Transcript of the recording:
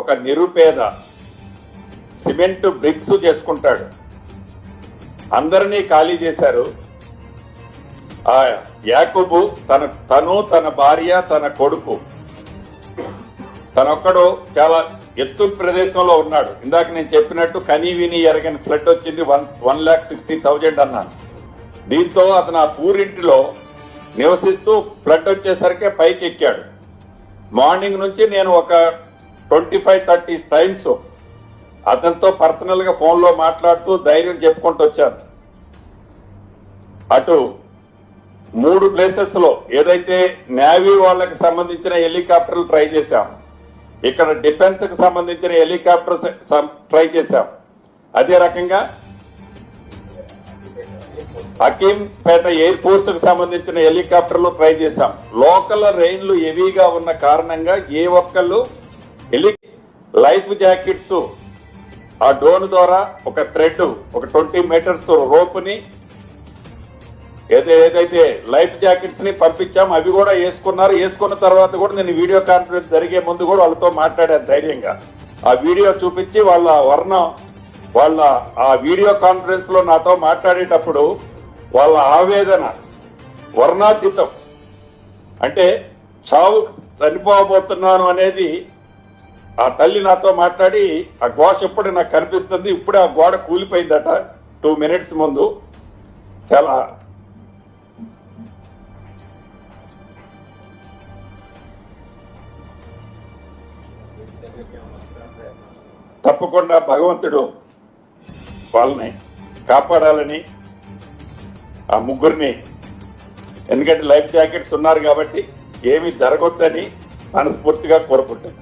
ఒక నిరుపేద cement bricks చేసుకుంటాడు. అందరినీ ఖాళీ చేశారు. ఆ యాకుబు తన తను తన భార్య తన కొడుకు. తనొక్కడు చాలా ఎత్తు ప్రదేశంలో ఉన్నాడు. ఇందాక నేను చెప్పినట్టు కనీ విని ఎరగని ఫ్లడ్ వచ్చింది one one lakh sixty thousand అన్నాను. దీంతో అతను ఆ పూరింటిలో నివసిస్తూ ఫ్లడ్ వచ్చేసరికి పైకి ఎక్కాడు మార్నింగ్ నుంచి నేను ఒక ట్వంటీ ఫైవ్ థర్టీ టైమ్స్ అతనితో పర్సనల్గా ఫోన్లో మాట్లాడుతూ ధైర్యం చెప్పుకుంటూ వచ్చాను అటు మూడు ప్లేసెస్లో ఏదైతే నేవీ వాళ్ళకి సంబంధించిన హెలికాప్టర్లు ట్రై చేశాం ఇక్కడ డిఫెన్స్కి సంబంధించిన హెలికాప్టర్స్ ట్రై చేశాం. అదే రకంగా అకీంపేట ఎయిర్ ఫోర్స్కు సంబంధించిన హెలికాప్టర్లు ట్రై చేశాం. లోకల్ రైన్లు హెవీగా ఉన్న కారణంగా ఏ ఒక్కళ్ళు వెళ్ళి లైఫ్ జాకెట్స్ ఆ డోన్ ద్వారా ఒక థ్రెడ్ ఒక ట్వంటీ మీటర్స్ రోప్ని ఏదే ఏదైతే లైఫ్ జాకెట్స్ని పంపించాం అవి కూడా వేసుకున్నారు. వేసుకున్న తర్వాత కూడా నేను వీడియో కాన్ఫరెన్స్ జరిగే ముందు కూడా వాళ్ళతో మాట్లాడాను ధైర్యంగా. ఆ వీడియో చూపించి వాళ్ళ వర్ణం వాళ్ళ ఆ వీడియో కాన్ఫరెన్స్లో నాతో మాట్లాడేటప్పుడు వాళ్ళ ఆవేదన వర్ణాతీతం. అంటే చావు చనిపోబోతున్నాను అనేది ఆ తల్లి నాతో మాట్లాడి ఆ ఘోష ఇప్పుడు నాకు కనిపిస్తుంది? ఇప్పుడే ఆ గోడ కూలిపోయిందట టూ మినిట్స్ ముందు. చాలా తప్పకుండా భగవంతుడు వాళ్ళని కాపాడాలని ఆ ముగ్గురిని ఎందుకంటే లైఫ్ జాకెట్స్ ఉన్నారు కాబట్టి ఏమీ జరగొద్దని మనస్ఫూర్తిగా కోరుకుంటాను